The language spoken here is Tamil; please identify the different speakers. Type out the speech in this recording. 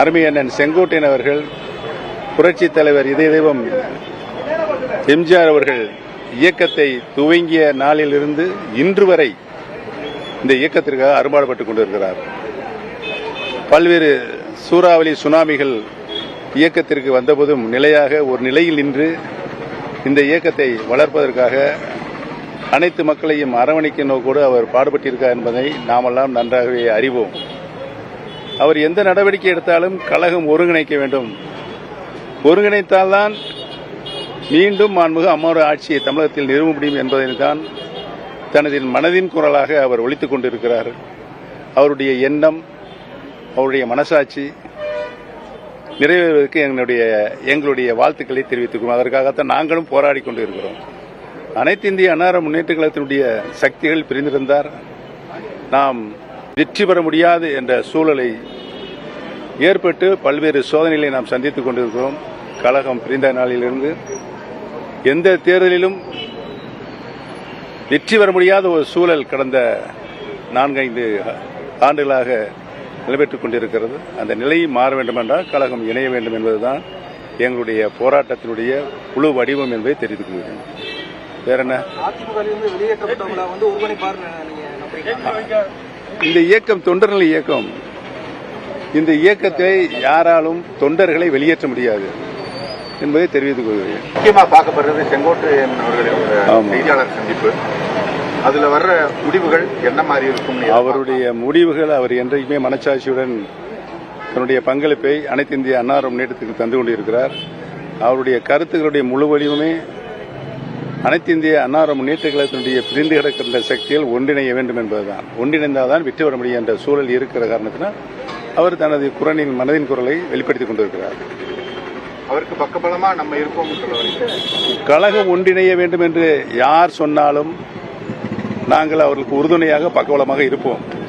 Speaker 1: அருமை அண்ணன் செங்கோட்டையன் அவர்கள் புரட்சி தலைவர் இதய தெய்வம் எம்ஜிஆர் அவர்கள் இயக்கத்தை துவங்கிய நாளிலிருந்து இன்று வரை இந்த இயக்கத்திற்காக அரும்பாடுபட்டுக் கொண்டிருக்கிறார். பல்வேறு சூறாவளி சுனாமிகள் இயக்கத்திற்கு வந்தபோதும் நிலையாக ஒரு நிலையில் நின்று இந்த இயக்கத்தை வளர்ப்பதற்காக அனைத்து மக்களையும் அரவணைக்கும் நோக்கோடு அவர் பாடுபட்டிருக்கார் என்பதை நாமெல்லாம் நன்றாகவே அறிவோம். அவர் எந்த நடவடிக்கை எடுத்தாலும் கழகம் ஒருங்கிணைக்க வேண்டும். ஒருங்கிணைத்தால்தான் மீண்டும் மாண்புக அம்மாவோட ஆட்சியை தமிழகத்தில் நிறுவ முடியும் என்பதைத்தான் தனது மனதின் குரலாக அவர் ஒழித்துக் கொண்டிருக்கிறார். அவருடைய எண்ணம் அவருடைய மனசாட்சி நிறைவேறுவதற்கு எங்களுடைய எங்களுடைய வாழ்த்துக்களை தெரிவித்துக்கிறோம் அதற்காகத்தான் நாங்களும் போராடி கொண்டு இருக்கிறோம் அனைத்து இந்திய அன்னார முன்னேற்ற கழகத்தினுடைய சக்திகள் பிரிந்திருந்தார். நாம் வெற்றி பெற முடியாது என்ற சூழலை ஏற்பட்டு பல்வேறு சோதனைகளை நாம் சந்தித்துக் கொண்டிருக்கிறோம். கழகம் பிரிந்த நாளிலிருந்து எந்த தேர்தலிலும் வெற்றி பெற முடியாத ஒரு சூழல் கடந்த நான்கைந்து ஆண்டுகளாக நிலைபெற்றுக் கொண்டிருக்கிறது. அந்த நிலை மாற வேண்டும் என்றால் கழகம் இணைய வேண்டும் என்பதுதான் எங்களுடைய போராட்டத்தினுடைய குழு வடிவம் என்பதை தெரிவித்துக் கொள்கிறேன். வேற என்ன இந்த இயக்கம் தொண்டர்கள் இயக்கம். இந்த இயக்கத்தை யாராலும் தொண்டர்களை வெளியேற்ற முடியாது என்பதை தெரிவித்துக் கொள்கிறேன்.
Speaker 2: முக்கியமா பார்க்கப்படுறது செங்கோட்டையன் அவர்களின். செய்தியாளர் சந்திப்பு. அதுல வர்ற முடிவுகள் என்ன மாதிரி இருக்கும்
Speaker 1: அவருடைய முடிவுகள் அவர் என்றைக்குமே மனச்சாட்சியுடன் தன்னுடைய பங்களிப்பை அனைத்து இந்திய அன்னார முன்னேற்றத்துக்கு தந்து கொண்டிருக்கிறார். அவருடைய கருத்துக்களுடைய முழு வடிவமே அனைத்து இந்திய அன்னார முன்னேற்ற கழகத்தினுடைய பிரிந்து கிடக்கின்ற சக்திகள் ஒன்றிணைய வேண்டும் என்பதுதான். ஒன்றிணைந்தால்தான் வெற்றி பெற முடியும் என்ற சூழல் இருக்கிற காரணத்தினால் அவர் தனது குரலின் மனதின் குரலை வெளிப்படுத்திக் கொண்டிருக்கிறார்.
Speaker 2: அவருக்கு பக்கபலமா நம்ம வரீங்க.
Speaker 1: கழகம் ஒன்றிணைய வேண்டும் என்று யார் சொன்னாலும் நாங்கள் அவர்களுக்கு உறுதுணையாக பக்கபலமாக இருப்போம்.